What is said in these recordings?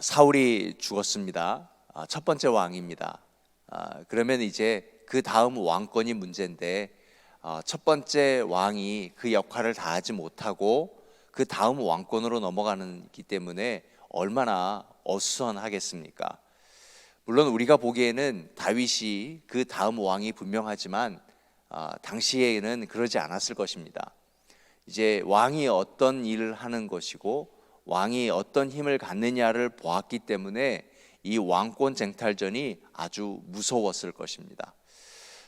사울이 죽었습니다. 아, 첫 번째 왕입니다. 아, 그러면 이제 그 다음 왕권이 문제인데 아, 첫 번째 왕이 그 역할을 다하지 못하고 그 다음 왕권으로 넘어가는기 때문에 얼마나 어수선하겠습니까? 물론 우리가 보기에는 다윗이 그 다음 왕이 분명하지만 아, 당시에는 그러지 않았을 것입니다. 이제 왕이 어떤 일을 하는 것이고 왕이 어떤 힘을 갖느냐를 보았기 때문에 이 왕권 쟁탈전이 아주 무서웠을 것입니다.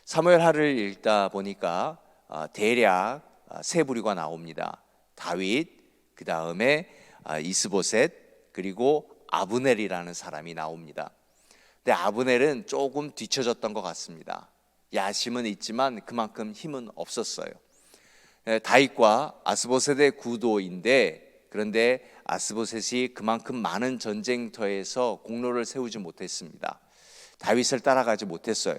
사무엘 하를 읽다 보니까 아, 대략 아, 세 부류가 나옵니다. 다윗, 그 다음에 아, 이스보셋, 그리고 아브넬이라는 사람이 나옵니다. 근데 아브넬은 조금 뒤처졌던 것 같습니다. 야심은 있지만 그만큼 힘은 없었어요. 예, 다윗과 아스보셋의 구도인데 그런데 아스보셋이 그만큼 많은 전쟁터에서 공로를 세우지 못했습니다. 다윗을 따라가지 못했어요.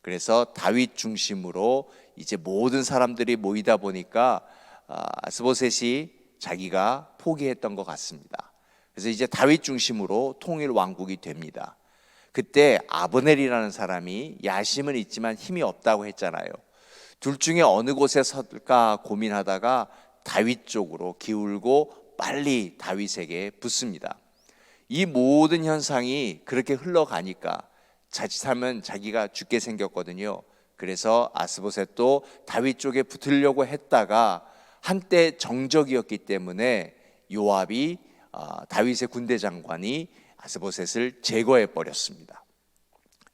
그래서 다윗 중심으로 이제 모든 사람들이 모이다 보니까 아, 아스보셋이 자기가 포기했던 것 같습니다. 그래서 이제 다윗 중심으로 통일 왕국이 됩니다. 그때 아브넬이라는 사람이 야심은 있지만 힘이 없다고 했잖아요. 둘 중에 어느 곳에 설까 고민하다가 다윗 쪽으로 기울고 빨리 다윗에게 붙습니다. 이 모든 현상이 그렇게 흘러가니까 자칫하면 자기가 죽게 생겼거든요. 그래서 아스보셋도 다윗 쪽에 붙으려고 했다가 한때 정적이었기 때문에 요압이 아, 다윗의 군대 장관이 아스보셋을 제거해 버렸습니다.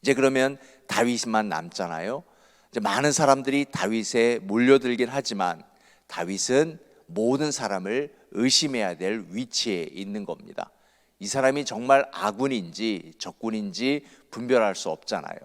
이제 그러면 다윗만 남잖아요. 이제 많은 사람들이 다윗에 몰려들긴 하지만 다윗은 모든 사람을 의심해야 될 위치에 있는 겁니다. 이 사람이 정말 아군인지 적군인지 분별할 수 없잖아요.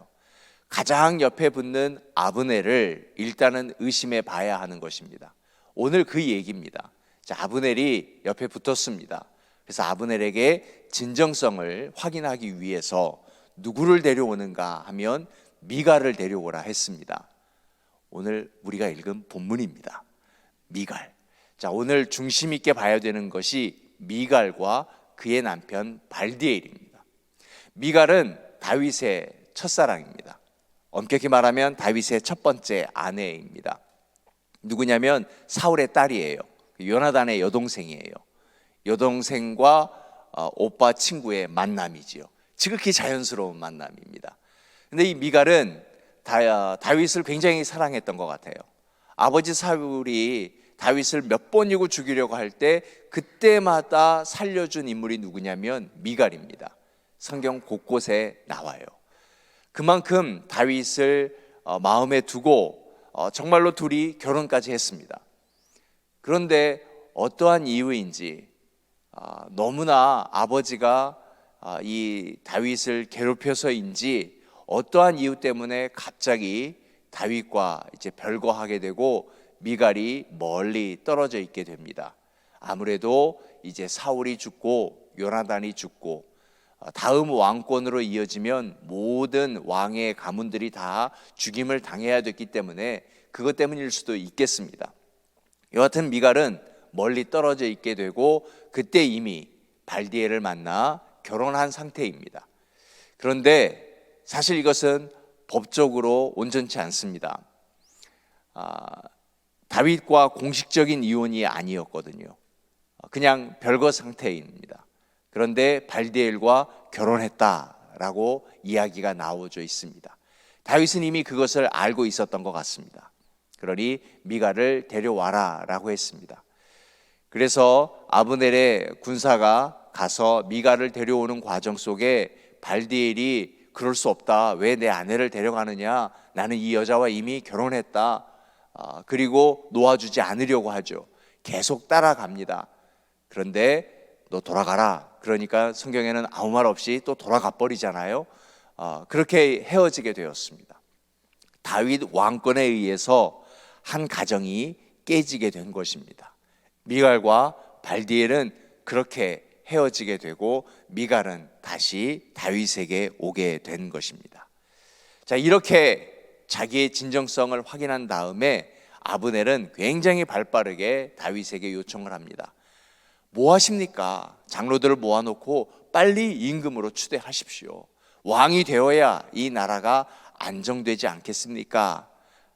가장 옆에 붙는 아브넬을 일단은 의심해 봐야 하는 것입니다. 오늘 그 얘기입니다. 자, 아브넬이 옆에 붙었습니다. 그래서 아브넬에게 진정성을 확인하기 위해서 누구를 데려오는가 하면 미갈을 데려오라 했습니다. 오늘 우리가 읽은 본문입니다. 미갈. 자, 오늘 중심 있게 봐야 되는 것이 미갈과 그의 남편 발디엘입니다. 미갈은 다윗의 첫사랑입니다. 엄격히 말하면 다윗의 첫 번째 아내입니다. 누구냐면 사울의 딸이에요. 요나단의 여동생이에요. 여동생과 어, 오빠 친구의 만남이지요. 지극히 자연스러운 만남입니다. 근데 이 미갈은 다, 다윗을 굉장히 사랑했던 것 같아요. 아버지 사울이 다윗을 몇 번이고 죽이려고 할 때 그때마다 살려준 인물이 누구냐면 미갈입니다. 성경 곳곳에 나와요. 그만큼 다윗을 어, 마음에 두고 어, 정말로 둘이 결혼까지 했습니다. 그런데 어떠한 이유인지 아, 너무나 아버지가 아, 이 다윗을 괴롭혀서인지 어떠한 이유 때문에 갑자기 다윗과 이제 별거하게 되고 미갈이 멀리 떨어져 있게 됩니다. 아무래도 이제 사울이 죽고 요나단이 죽고 어, 다음 왕권으로 이어지면 모든 왕의 가문들이 다 죽임을 당해야 됐기 때문에 그것 때문일 수도 있겠습니다. 여하튼 미갈은 멀리 떨어져 있게 되고 그때 이미 발디엘을 만나 결혼한 상태입니다. 그런데 사실 이것은 법적으로 온전치 않습니다. 아, 다윗과 공식적인 이혼이 아니었거든요. 그냥 별거 상태입니다. 그런데 발디엘과 결혼했다라고 이야기가 나오져 있습니다. 다윗은 이미 그것을 알고 있었던 것 같습니다. 그러니 미가를 데려와라라고 했습니다. 그래서 아브넬의 군사가 가서 미가를 데려오는 과정 속에 발디엘이 그럴 수 없다. 왜 내 아내를 데려가느냐? 나는 이 여자와 이미 결혼했다. 아, 그리고 놓아주지 않으려고 하죠. 계속 따라갑니다. 그런데 너 돌아가라. 그러니까 성경에는 아무 말 없이 또 돌아가 버리잖아요. 아, 그렇게 헤어지게 되었습니다. 다윗 왕권에 의해서 한 가정이 깨지게 된 것입니다. 미갈과 발디엘은 그렇게 헤어지게 되고 미갈은 다시 다윗에게 오게 된 것입니다. 자, 이렇게 자기의 진정성을 확인한 다음에 아브넬은 굉장히 발빠르게 다윗에게 요청을 합니다. 뭐 하십니까? 장로들을 모아놓고 빨리 임금으로 추대하십시오. 왕이 되어야 이 나라가 안정되지 않겠습니까?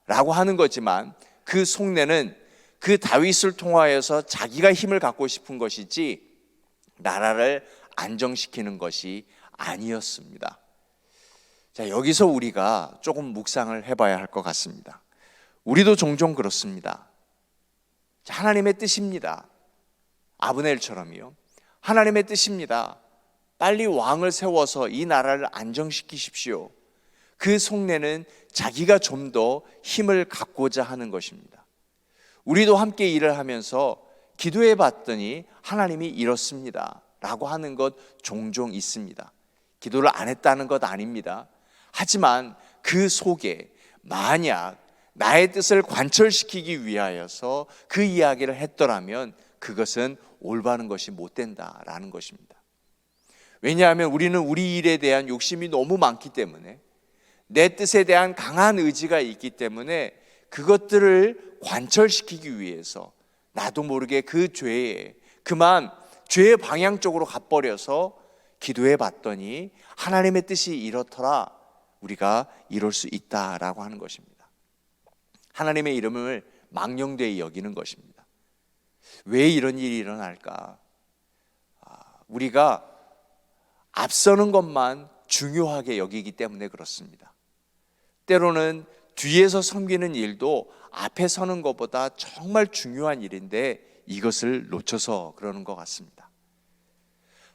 라고 하는 거지만 그 속내는 그 다윗을 통하여서 자기가 힘을 갖고 싶은 것이지 나라를 안정시키는 것이 아니었습니다. 자, 여기서 우리가 조금 묵상을 해봐야 할 것 같습니다. 우리도 종종 그렇습니다. 자, 하나님의 뜻입니다. 아브넬처럼이요. 하나님의 뜻입니다. 빨리 왕을 세워서 이 나라를 안정시키십시오. 그 속내는 자기가 좀 더 힘을 갖고자 하는 것입니다. 우리도 함께 일을 하면서 기도해 봤더니 하나님이 이렇습니다. 라고 하는 것 종종 있습니다. 기도를 안 했다는 것 아닙니다. 하지만 그 속에 만약 나의 뜻을 관철시키기 위하여서 그 이야기를 했더라면 그것은 올바른 것이 못 된다라는 것입니다. 왜냐하면 우리는 우리 일에 대한 욕심이 너무 많기 때문에 내 뜻에 대한 강한 의지가 있기 때문에 그것들을 관철시키기 위해서 나도 모르게 그 죄에 그만 죄의 방향 쪽으로 가버려서 기도해 봤더니 하나님의 뜻이 이렇더라 우리가 이룰 수 있다라고 하는 것입니다. 하나님의 이름을 망령되이 여기는 것입니다. 왜 이런 일이 일어날까? 아, 우리가 앞서는 것만 중요하게 여기기 때문에 그렇습니다. 때로는 뒤에서 섬기는 일도 앞에 서는 것보다 정말 중요한 일인데 이것을 놓쳐서 그러는 것 같습니다.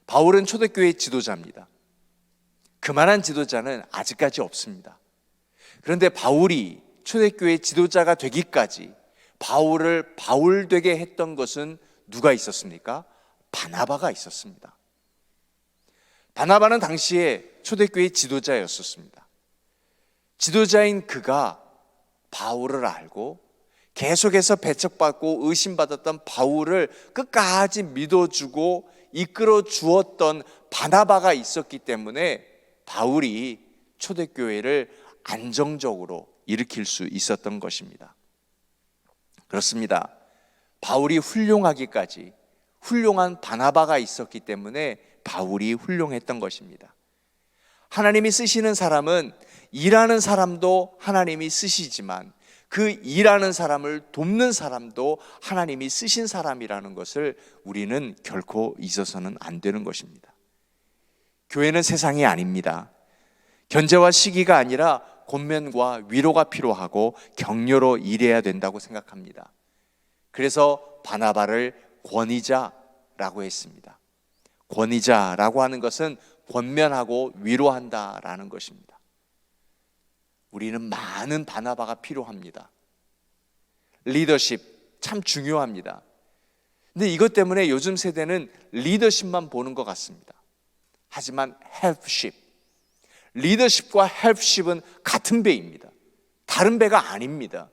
바울은 초대교회 지도자입니다. 그만한 지도자는 아직까지 없습니다. 그런데 바울이 초대교회 지도자가 되기까지 바울을 바울 되게 했던 것은 누가 있었습니까? 바나바가 있었습니다. 바나바는 당시에 초대교회 지도자였었습니다. 지도자인 그가 바울을 알고 계속해서 배척받고 의심받았던 바울을 끝까지 믿어주고 이끌어 주었던 바나바가 있었기 때문에 바울이 초대교회를 안정적으로 일으킬 수 있었던 것입니다. 그렇습니다. 바울이 훌륭하기까지 훌륭한 바나바가 있었기 때문에 바울이 훌륭했던 것입니다. 하나님이 쓰시는 사람은 일하는 사람도 하나님이 쓰시지만 그 일하는 사람을 돕는 사람도 하나님이 쓰신 사람이라는 것을 우리는 결코 잊어서는 안 되는 것입니다. 교회는 세상이 아닙니다. 견제와 시기가 아니라 권면과 위로가 필요하고 격려로 일해야 된다고 생각합니다. 그래서 바나바를 권위자라고 했습니다. 권위자라고 하는 것은 권면하고 위로한다라는 것입니다. 우리는 많은 바나바가 필요합니다. 리더십 참 중요합니다. 근데 이것 때문에 요즘 세대는 리더십만 보는 것 같습니다. 하지만 헬프십, 리더십과 헬프십은 같은 배입니다. 다른 배가 아닙니다.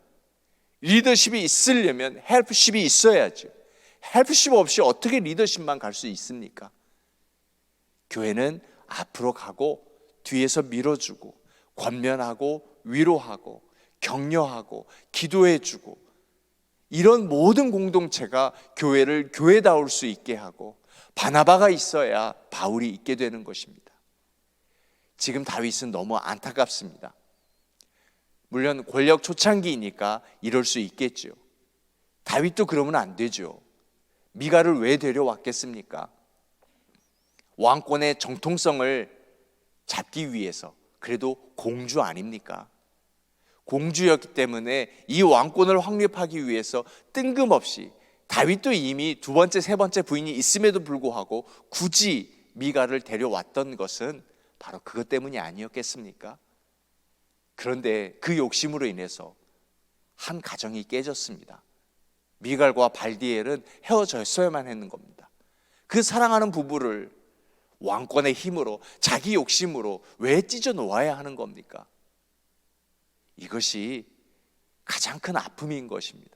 리더십이 있으려면 헬프십이 있어야죠. 헬프십 없이 어떻게 리더십만 갈 수 있습니까? 교회는 앞으로 가고 뒤에서 밀어주고 권면하고 위로하고 격려하고 기도해주고 이런 모든 공동체가 교회를 교회다울 수 있게 하고 바나바가 있어야 바울이 있게 되는 것입니다. 지금 다윗은 너무 안타깝습니다. 물론 권력 초창기이니까 이럴 수 있겠죠. 다윗도 그러면 안 되죠. 미가를 왜 데려왔겠습니까? 왕권의 정통성을 잡기 위해서 그래도 공주 아닙니까? 공주였기 때문에 이 왕권을 확립하기 위해서 뜬금없이 다윗도 이미 두 번째, 세 번째 부인이 있음에도 불구하고 굳이 미가를 데려왔던 것은 바로 그것 때문이 아니었겠습니까? 그런데 그 욕심으로 인해서 한 가정이 깨졌습니다. 미갈과 발디엘은 헤어졌어야만 했는 겁니다. 그 사랑하는 부부를 왕권의 힘으로 자기 욕심으로 왜 찢어 놓아야 하는 겁니까? 이것이 가장 큰 아픔인 것입니다.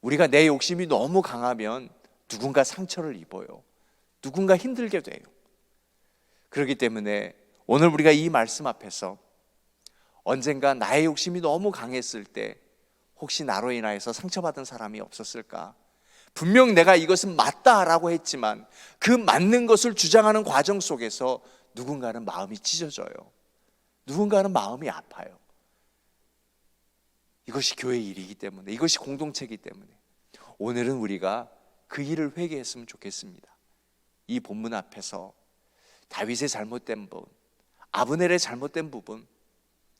우리가 내 욕심이 너무 강하면 누군가 상처를 입어요. 누군가 힘들게 돼요. 그렇기 때문에 오늘 우리가 이 말씀 앞에서 언젠가 나의 욕심이 너무 강했을 때 혹시 나로 인하여서 상처받은 사람이 없었을까? 분명 내가 이것은 맞다라고 했지만 그 맞는 것을 주장하는 과정 속에서 누군가는 마음이 찢어져요. 누군가는 마음이 아파요. 이것이 교회의 일이기 때문에 이것이 공동체이기 때문에 오늘은 우리가 그 일을 회개했으면 좋겠습니다. 이 본문 앞에서 다윗의 잘못된 부분, 아브넬의 잘못된 부분,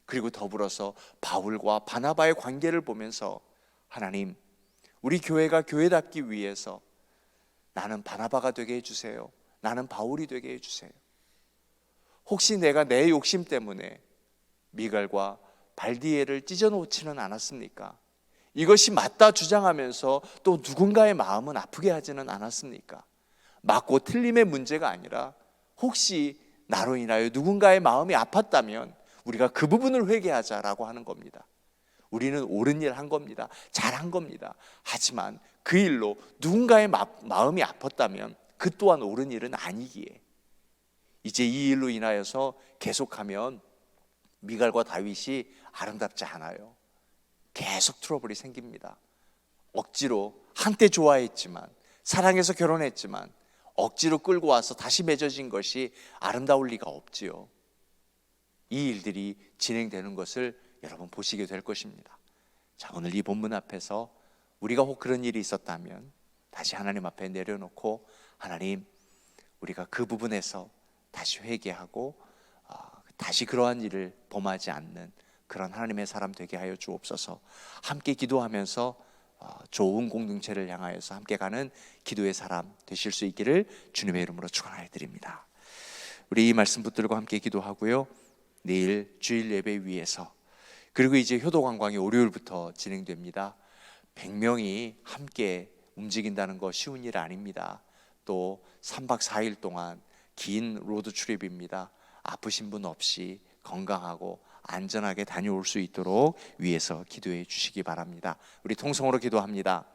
그리고 더불어서 바울과 바나바의 관계를 보면서 하나님, 우리 교회가 교회답기 위해서 나는 바나바가 되게 해주세요. 나는 바울이 되게 해주세요. 혹시 내가 내 욕심 때문에 미갈과 발디에를 찢어놓지는 않았습니까? 이것이 맞다 주장하면서 또 누군가의 마음은 아프게 하지는 않았습니까? 맞고 틀림의 문제가 아니라 혹시 나로 인하여 누군가의 마음이 아팠다면 우리가 그 부분을 회개하자라고 하는 겁니다. 우리는 옳은 일 한 겁니다. 잘 한 겁니다. 하지만 그 일로 누군가의 마, 마음이 아팠다면 그 또한 옳은 일은 아니기에 이제 이 일로 인하여서 계속하면 미갈과 다윗이 아름답지 않아요. 계속 트러블이 생깁니다. 억지로 한때 좋아했지만 사랑해서 결혼했지만 억지로 끌고 와서 다시 맺어진 것이 아름다울 리가 없지요. 이 일들이 진행되는 것을 여러분 보시게 될 것입니다. 자, 오늘 이 본문 앞에서 우리가 혹 그런 일이 있었다면 다시 하나님 앞에 내려놓고 하나님 우리가 그 부분에서 다시 회개하고 어, 다시 그러한 일을 범하지 않는 그런 하나님의 사람 되게 하여 주옵소서. 함께 기도하면서 어, 좋은 공동체를 향하여서 함께 가는 기도의 사람 되실 수 있기를 주님의 이름으로 축원하여 드립니다. 우리 이 말씀 붙들고 함께 기도하고요. 내일 주일 예배 위에서 그리고 이제 효도 관광이 월요일부터 진행됩니다. 100명이 함께 움직인다는 거 쉬운 일 아닙니다. 또 3박 4일 동안 긴 로드 트립입니다. 아프신 분 없이 건강하고 안전하게 다녀올 수 있도록 위해서 기도해 주시기 바랍니다. 우리 통성으로 기도합니다.